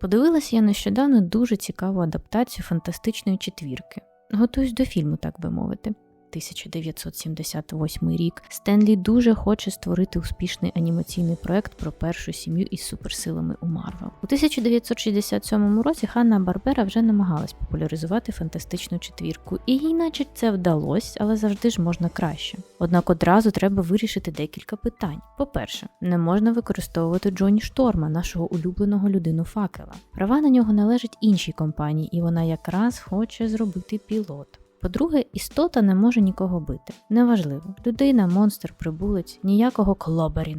Подивилася я нещодавно дуже цікаву адаптацію фантастичної четвірки. Готуюсь до фільму, так би мовити. 1978 рік Стенлі дуже хоче створити успішний анімаційний проект про першу сім'ю із суперсилами у Марвел. У 1967 році Ханна Барбера вже намагалась популяризувати фантастичну четвірку, і їй, наче це вдалося, але завжди ж можна краще. Однак одразу треба вирішити декілька питань. По-перше, не можна використовувати Джоні Шторма, нашого улюбленого людину факела. Права на нього належать іншій компанії, і вона якраз хоче зробити пілот. По-друге, істота не може нікого бити. Неважливо, людина, монстр, прибулець, ніякого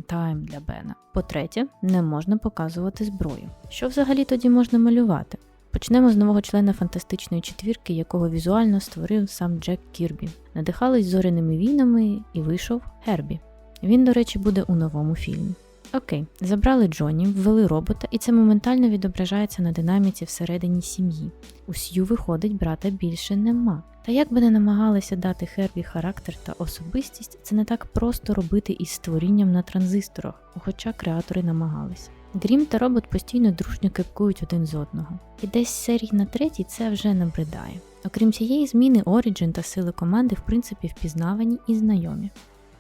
time для Бена. По-третє, не можна показувати зброю. Що взагалі тоді можна малювати? Почнемо з нового члена фантастичної четвірки, якого візуально створив сам Джек Кірбі. Надихались зоряними війнами і вийшов Гербі. Він, до речі, буде у новому фільмі. Окей, забрали Джоні, ввели робота, і це моментально відображається на динаміці всередині сім'ї. У Сью виходить, брата більше нема. Та як би не намагалися дати Хербі характер та особистість, це не так просто робити із створінням на транзисторах, хоча креатори намагалися. Грім та робот постійно дружньо кипкують один з одного. І десь серій на третій це вже набридає. Окрім цієї зміни, Оріджин та сили команди в принципі впізнавані і знайомі.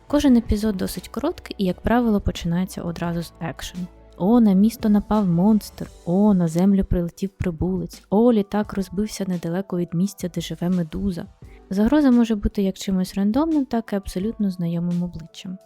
Кожен епізод досить короткий і, як правило, починається одразу з екшену. О, на місто напав монстр, о, на землю прилетів прибулець, о, літак розбився недалеко від місця, де живе медуза. Загроза може бути як чимось рандомним, так і абсолютно знайомим обличчям.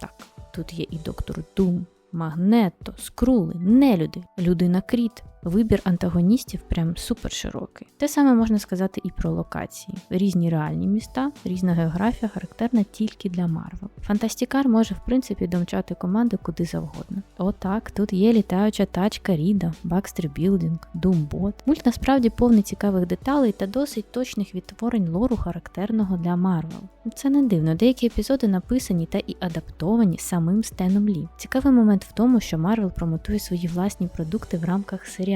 Так, тут є і доктор Дум, Магнето, Скрули, Нелюди, Людина Кріт. Вибір антагоністів прям супер широкий. Те саме можна сказати і про локації: різні реальні міста, різна географія характерна тільки для Марвел. Фантастікар може в принципі домчати команди куди завгодно. Отак, тут є літаюча тачка Ріда, Бакстер Білдинг, Думбот. Мульт насправді повний цікавих деталей та досить точних відтворень лору, характерного для Марвел. Це не дивно, деякі епізоди написані та і адаптовані самим Стеном Лі. Цікавий момент в тому, що Марвел промотує свої власні продукти в рамках серіалу.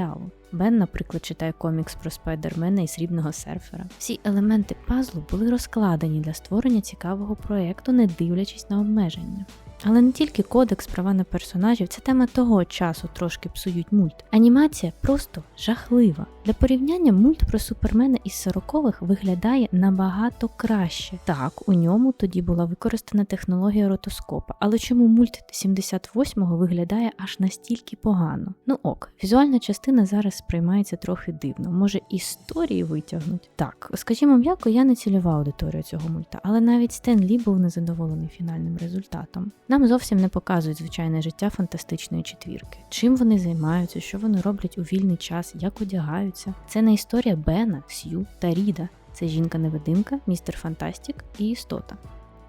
Бен, наприклад, читає комікс про спайдермена і срібного серфера. Всі елементи пазлу були розкладені для створення цікавого проєкту, не дивлячись на обмеження. Але не тільки кодекс права на персонажів, ця тема того часу трошки псують мульт. Анімація просто жахлива. Для порівняння мульт про супермена із 40-х виглядає набагато краще. Так, у ньому тоді була використана технологія ротоскопа, але чому мульт 78-го виглядає аж настільки погано? Ну ок, візуальна частина зараз сприймається трохи дивно. Може, історії витягнуть? Так, скажімо м'яко, я не цільова аудиторія цього мульта, але навіть Стен Лі був незадоволений фінальним результатом. Нам зовсім не показують звичайне життя фантастичної четвірки. Чим вони займаються, що вони роблять у вільний час, як одягаються. Це не історія Бена, Сью та Ріда. Це жінка-невидимка, містер Фантастік і істота.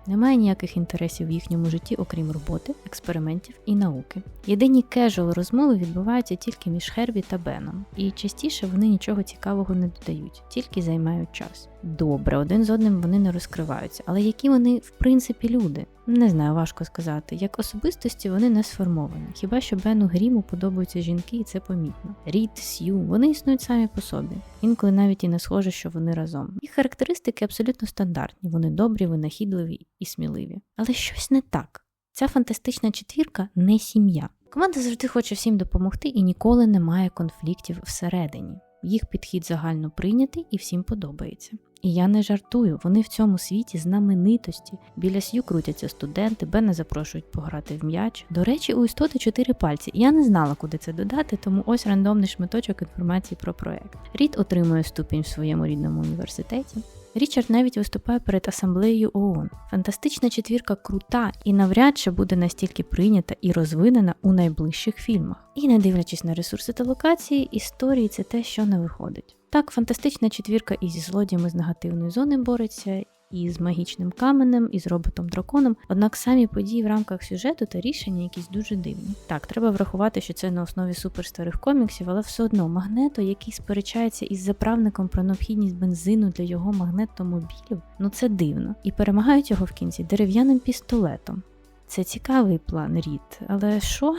Немає ніяких інтересів в їхньому житті, окрім роботи, експериментів і науки. Єдині кежуал розмови відбуваються тільки між Хербі та Беном, і частіше вони нічого цікавого не додають, тільки займають час. Добре, один з одним вони не розкриваються, але які вони в принципі люди? Не знаю, важко сказати. Як особистості вони не сформовані. Хіба що Бену Гріму подобаються жінки, і це помітно. Рід, Сью, вони існують самі по собі. Інколи навіть і не схоже, що вони разом. Їх характеристики абсолютно стандартні, вони добрі, винахідливі і сміливі. Але щось не так. Ця фантастична четвірка не сім'я. Команда завжди хоче всім допомогти і ніколи немає конфліктів всередині. Їх підхід загально прийнятий і всім подобається. І я не жартую, вони в цьому світі знаменитості. Біля сью крутяться студенти, Бена запрошують пограти в м'яч. До речі, у істоти чотири пальці. Я не знала, куди це додати, тому ось рандомний шматочок інформації про проект. Рід отримує ступінь в своєму рідному університеті. Річард навіть виступає перед асамблеєю ООН. Фантастична четвірка крута і навряд чи буде настільки прийнята і розвинена у найближчих фільмах. І не дивлячись на ресурси та локації, історії це те, що не виходить. Так, фантастична четвірка і злодіями з негативної зони бореться, і з магічним каменем, і з роботом-драконом. Однак самі події в рамках сюжету та рішення якісь дуже дивні. Так, треба врахувати, що це на основі суперстарих коміксів, але все одно магнето, який сперечається із заправником про необхідність бензину для його магнетомобілів, ну це дивно. І перемагають його в кінці дерев'яним пістолетом. Це цікавий план Рід, але що?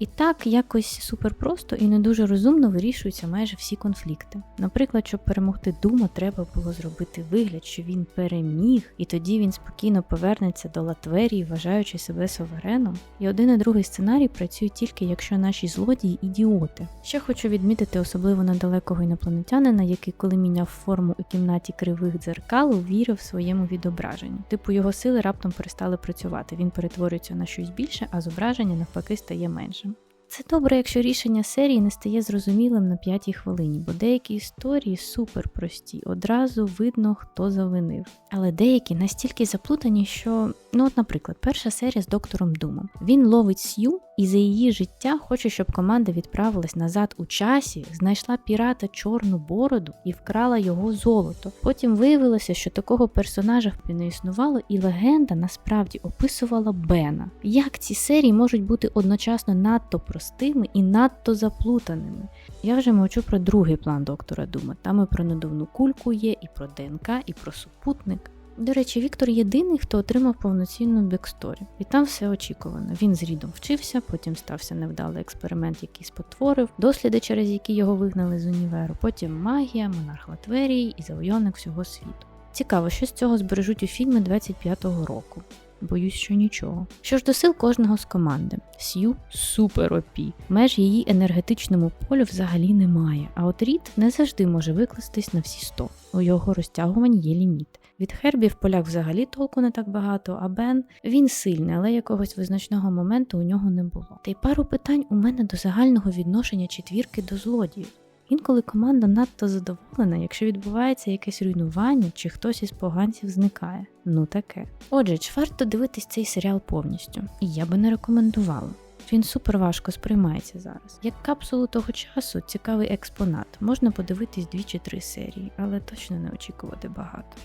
І так якось супер просто і не дуже розумно вирішуються майже всі конфлікти. Наприклад, щоб перемогти Дума, треба було зробити вигляд, що він переміг, і тоді він спокійно повернеться до Латверії, вважаючи себе сувереном. І один і другий сценарій працюють тільки якщо наші злодії ідіоти. Ще хочу відмітити особливо недалекого інопланетянина, який, коли міняв форму у кімнаті кривих дзеркал, вірив своєму відображенню. Типу його сили раптом перестали працювати. Він перетворюється на щось більше, а зображення навпаки стає меншим. Це добре, якщо рішення серії не стає зрозумілим на п'ятій хвилині, бо деякі історії супер прості, одразу видно, хто завинив. Але деякі настільки заплутані, що, ну от, наприклад, перша серія з доктором Думом. Він ловить Сью і за її життя хоче, щоб команда відправилась назад у часі, знайшла пірата чорну бороду і вкрала його золото. Потім виявилося, що такого персонажа не існувало, і легенда насправді описувала Бена. Як ці серії можуть бути одночасно надто простими і надто заплутаними? Я вже мовчу про другий план доктора Дума. Там і про надувну кульку є, і про ДНК, і про супутник. До речі, Віктор єдиний, хто отримав повноцінну бексторі. І там все очікувано. Він з рідом вчився, потім стався невдалий експеримент, який спотворив, досліди, через які його вигнали з універу, потім магія, монарх Латверії і завойовник всього світу. Цікаво, що з цього збережуть у фільмі 25-го року. Боюсь, що нічого. Що ж до сил кожного з команди, Сью супер опі. Меж її енергетичному полю взагалі немає, а от Рід не завжди може викластись на всі 100. У його розтягувань є ліміт. Від Хербі в полях взагалі толку не так багато, а Бен він сильний, але якогось визначного моменту у нього не було. Та й пару питань у мене до загального відношення четвірки до злодіїв. Інколи команда надто задоволена, якщо відбувається якесь руйнування чи хтось із поганців зникає. Ну таке. Отже, чи варто дивитись цей серіал повністю? І я би не рекомендувала. Він супер важко сприймається зараз. Як капсулу того часу, цікавий експонат. Можна подивитись дві чи три серії, але точно не очікувати багато.